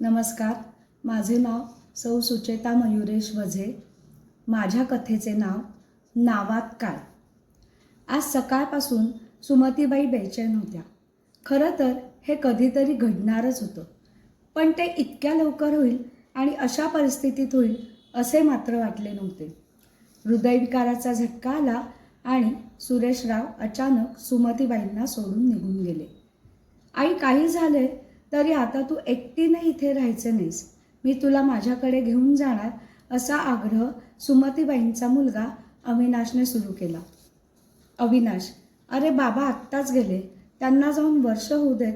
नमस्कार. माझे नाव सौ सुचेता मयुरेश वझे. माझ्या कथेचे नाव नावात काय आज सकाळपासून सुमतीबाई बेचैन होत्या. खरं तर हे कधीतरी घडणारच होतं. पण ते इतक्या लवकर होईल आणि अशा परिस्थितीत होईल असे मात्र वाटले नव्हते. हृदयविकाराचा झटका आला आणि सुरेशराव अचानक सुमतीबाईंना सोडून निघून गेले. आई काही झाले तरी आता तू एकटीने इथे राहायचे नाहीस. मी तुला माझ्याकडे घेऊन जाणार असा आग्रह सुमतीबाईंचा मुलगा अविनाशने सुरू केला. अविनाश अरे बाबा आत्ताच गेले. त्यांना जाऊन वर्ष होऊ देत.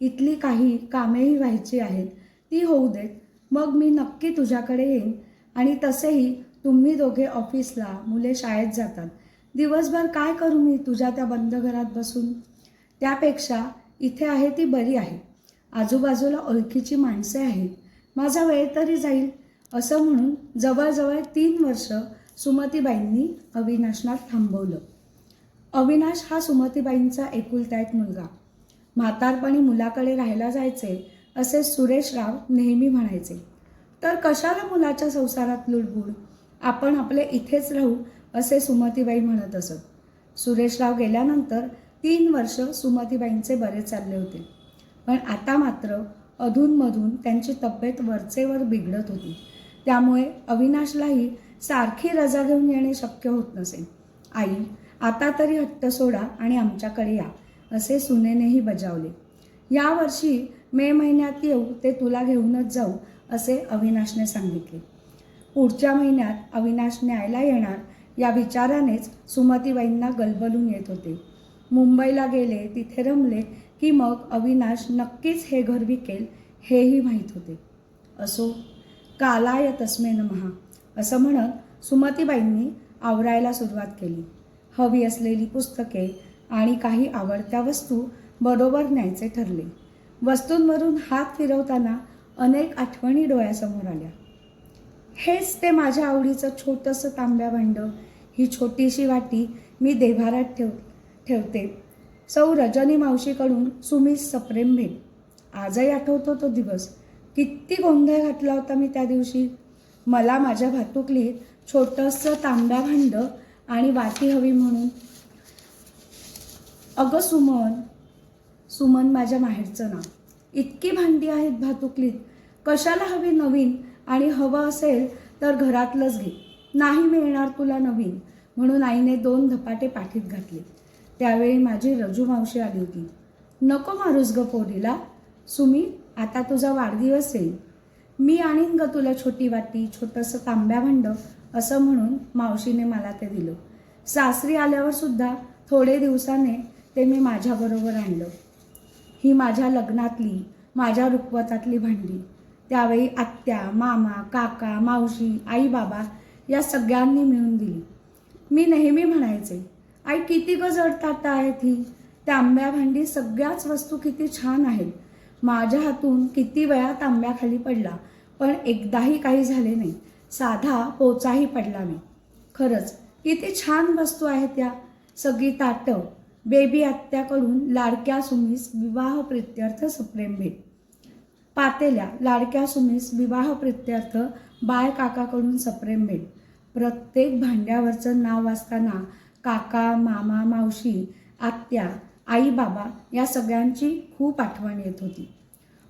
इथली काही कामेही व्हायची आहेत. ती होऊ देत. मग मी नक्की तुझ्याकडे येईन. आणि तसेही तुम्ही दोघे ऑफिसला मुले शाळेत जातात. दिवसभर काय करू मी तुझ्या त्या बंद घरात बसून? त्यापेक्षा इथे आहे ती बरी आहे. आजूबाजूला ओळखीची माणसे आहेत. माझा वेळ तरी जाईल असं म्हणून जवळजवळ तीन वर्ष सुमतीबाईंनी अविनाशना थांबवलं. अविनाश हा सुमतीबाईंचा एकुलता एक मुलगा. म्हातारपणी मुलाकडे राहायला जायचे असे सुरेशराव नेहमी म्हणायचे तर कशाला मुलाच्या संसारात लुडबुड आपण आपले इथेच राहू असे सुमतीबाई म्हणत असत. सुरेशराव गेल्यानंतर तीन वर्ष सुमतीबाईंचे बरे चालले होते. पण आता मात्र अधूनमधून त्यांची तब्येत वरचेवर बिघडत होती. त्यामुळे अविनाशलाही सारखी रजा घेऊन येणे शक्य होत नसे. आई आता तरी हट्ट सोडा आणि आमच्याकडे या असे सुनेनेही बजावले. यावर्षी मे महिन्यात येऊ ते तुला घेऊनच जाऊ असे अविनाशने सांगितले. पुढच्या महिन्यात अविनाश न्यायला येणार या विचारानेच सुमतीबाईंना गलबलून येत होते. मुंबईला गेले तिथे रमले की मग अविनाश नक्कीच हे घर विकेल हेही माहीत होते. असो कालाय तस्मे नमहा असं म्हणत सुमतीबाईंनी आवरायला सुरुवात केली. हवी असलेली पुस्तके आणि काही आवडत्या वस्तू बरोबर न्यायचे ठरले. वस्तूंवरून हात फिरवताना अनेक आठवणी डोळ्यासमोर आल्या. हेच ते माझ्या आवडीचं छोटंसं तांब्या भांड ही छोटीशी वाटी मी देभारात ठेव ठेवते. सौ रजनी मावशीकडून सुमीस सप्रेम भेट आजही आठवतो तो दिवस. किती गोंधळ घातला होता मी त्या दिवशी. मला माझ्या भातुकलीत छोटंसं तांब्या भांड आणि वाटी हवी म्हणून. अगं सुमन सुमन माझ्या माहेरचं नाव. इतकी भांडी आहेत भातुकलीत. कशाला हवी नवीन आणि हवं असेल तर घरातलंच घे. नाही मिळणार तुला नवीन. म्हणून आईने दोन धपाटे पाठीत घातले. त्यावेळी माझी रजू मावशी आली होती. नको मारूस ग पोरीला. सुमी आता तुझा वाढदिवस येईल मी आणीन ग तुला छोटी वाटी छोटंसं तांब्या भांड असं म्हणून मावशीने मला ते दिलं. सासरी आल्यावर सुद्धा थोडे दिवसाने ते मी माझ्याबरोबर आणलं. ही माझ्या लग्नातली माझ्या रुखवतातली भांडी. त्यावेळी आत्या मामा काका मावशी आई बाबा या सगळ्यांनी मिळून दिली. मी नेहमी म्हणायचे आई किती ग जडताट आहेत ही. त्या आंब्या भांडी सगळ्याच वस्तू किती छान आहेत. माझ्या हातून किती वेळा आंब्याखाली पडला पण एकदाही काही झाले नाही. साधा पोचाही पडला नाही. खरंच किती छान वस्तू आहेत त्या. सगळी ताटं बेबी आत्याकडून लाडक्या सुमीस विवाह प्रित्यर्थ सुप्रेम भेट. पातेल्या लाडक्या सुमीस विवाह प्रित्यर्थ बाय काकाकडून सप्रेम भेट. प्रत्येक भांड्यावरचं नाव वाचताना काका मामा मावशी आत्या आई बाबा या सगळ्यांची खूप आठवण येत होती.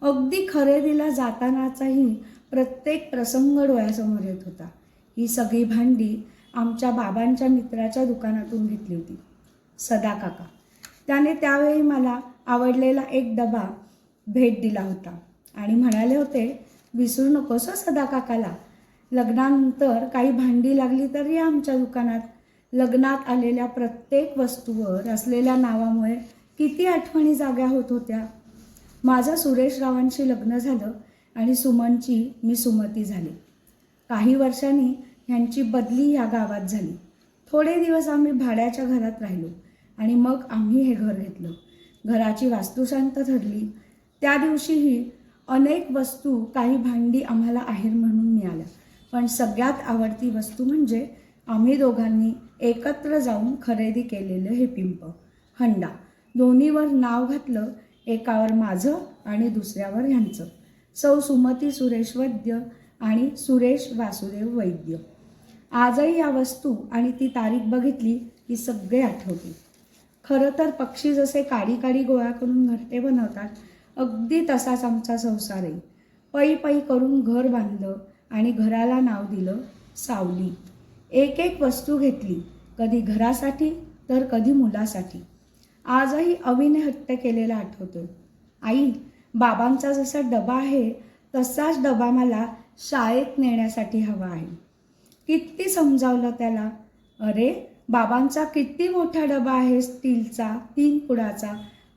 अगदी खरेदीला जातानाचाही प्रत्येक प्रसंग डोळ्यासमोर येत होता. ही सगळी भांडी आमच्या बाबांच्या मित्राच्या दुकानातून घेतली होती. सदा काका. त्याने त्यावेळी मला आवडलेला एक डबा भेट दिला होता आणि म्हणाले होते विसरू नकोस सदा काकाला. लग्नानंतर काही भांडी लागली तरी आमच्या दुकानात लग्नात आलेल्या प्रत्येक वस्तूवर असलेल्या नावामुळे किती आठवणी जाग्या होत होत्या? माझं सुरेशरावांशी लग्न झालं आणि सुमनची मी सुमती झाली. काही वर्षांनी ह्यांची बदली या गावात झाली. थोडे दिवस आम्ही भाड्याच्या घरात राहिलो आणि मग आम्ही हे घर घेतलं. घराची वास्तुशांत ठरली. त्या दिवशीही अनेक वस्तू काही भांडी आम्हाला आहेर म्हणून मिळाल्या. पण सगळ्यात आवडती वस्तू म्हणजे आम्ही दोघांनी एकत्र जाऊन खरेदी केलेलं हे पिंप हंडा. दोन्हीवर नाव घातलं एकावर माझं आणि दुसऱ्यावर ह्यांचं. सौ सुमती सुरेश वैद्य आणि सुरेश वासुदेव वैद्य. आजही या वस्तू आणि ती तारीख बघितली की सगळे आठवते. खरं तर पक्षी जसे काडी काडी गोळा करून घरटे बनवतात अगदी तसाच आमचा संसार आहे पै पै करून घर बांधलं आणि घराला नाव दिलं सावली. एक एक वस्तू घेतली कधी घरासाठी तर कधी मुलासाठी. आजही अवीने हट्ट केलेला आठवतो. आई बाबांचा जसा डबा आहे तसाच डबा मला शाळेत नेण्यासाठी हवा आहे. किती समजावलं त्याला. अरे बाबांचा किती मोठा डबा आहे स्टीलचा तीन पुडाचा.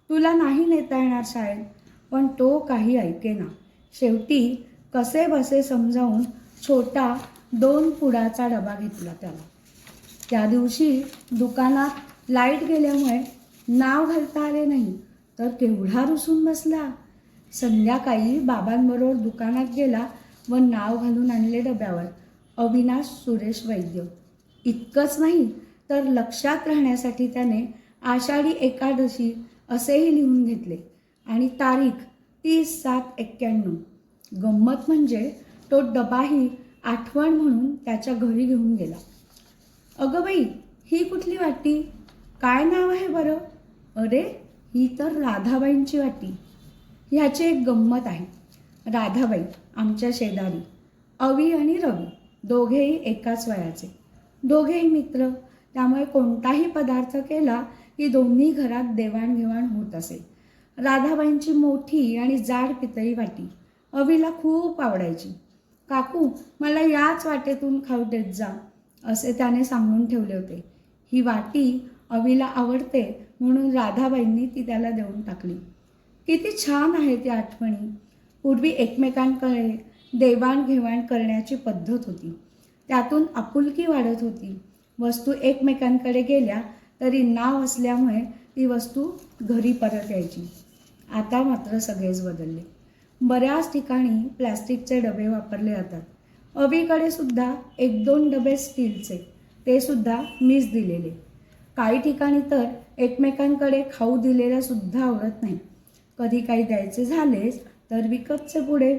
तुला नाही नेता येणार शाळेत. पण तो काही ऐकेना. शेवटी कसे बसे समजावून छोटा दोन पुडाचा डबा घेतला त्याला. त्या दिवशी दुकानात लाइट गेल्यामुळे नाव घालता आले नाही तर केवढा रुसून बसला. संध्याकाळी बाबांबरोबर दुकानात गेला व नाव घालून आणले डब्यावर अविनाश सुरेश वैद्य. इतकंच नाही तर लक्षात राहण्यासाठी त्याने आषाढी एकादशी असेही लिहून घेतले आणि तारीख तीस सात एक्क्याण्णव. गंमत म्हणजे तो डबाही आठवण म्हणून त्याच्या घरी घेऊन गेला. अगं बाई ही कुठली वाटी? काय नाव आहे बरं? अरे ही तर राधाबाईंची वाटी. ह्याची एक गंमत आहे. राधाबाई आमच्या शेजारी अवी आणि रवी दोघेही एकाच वयाचे. दोघेही मित्र. त्यामुळे कोणताही पदार्थ केला की दोन्ही घरात देवाणघेवाण होत असे. राधाबाईंची मोठी आणि जाड पितळी वाटी अवीला खूप आवडायची. काकू मला याच वाटेतून खाऊ देत जा असे त्याने सांगून ठेवले होते. ही वाटी अवीला आवडते म्हणून राधाबाईंनी ती त्याला देऊन टाकली. किती छान आहे ती आठवणी. पूर्वी एकमेकांकडे देवाणघेवाण करण्याची पद्धत होती. त्यातून आपुलकी वाढत होती. वस्तू एकमेकांकडे गेल्या तरी नाव असल्यामुळे ती वस्तू घरी परत यायची. आता मात्र सगळेच बदलले. बऱ्याच ठिकाणी प्लॅस्टिकचे डबे वापरले जातात. अवीकडे सुद्धा एक दोन डबे स्टीलचे ते सुद्धा मीच दिलेले. काही ठिकाणी तर एकमेकांकडे खाऊ दिलेला सुद्धा आवडत नाही. कधी काही द्यायचे झालेच तर विकतचे पुढे.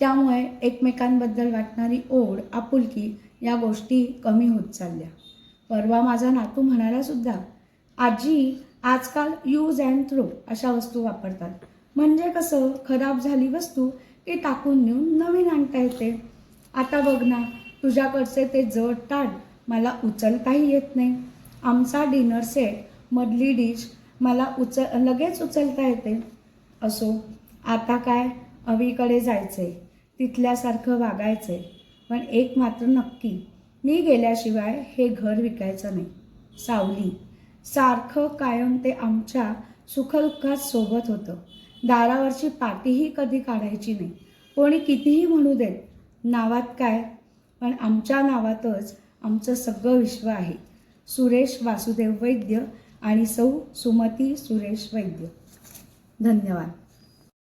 त्यामुळे एकमेकांबद्दल वाटणारी ओढ आपुलकी या गोष्टी कमी होत चालल्या. परवा माझा नातू म्हणाला सुद्धा आजी आजकाल यूज अँड थ्रो अशा वस्तू वापरतात. म्हणजे कसं खराब झाली वस्तू ती टाकून नेऊन नवीन आणता येते. आता बघ ना तुझ्याकडचे ते जड ताट मला उचलताही येत नाही. आमचा डिनर सेट मधली डिश मला उचल लगेच उचलता येते. असो आता काय? अवीकडे जायचंय. तिथल्यासारखं वागायचंय. पण एक मात्र नक्की मी गेल्याशिवाय हे घर विकायचं नाही. सावली. सारखं कायम ते आमच्या सुखदुःखात सोबत होतं. दारावरची पाटीही कधी काढायची नाही. कोणी कितीही म्हणू दे नावात काय? पण आमच्या नावातच आमचं सगळं विश्व आहे. सुरेश वासुदेव वैद्य आणि सौ सुमती सुरेश वैद्य. धन्यवाद.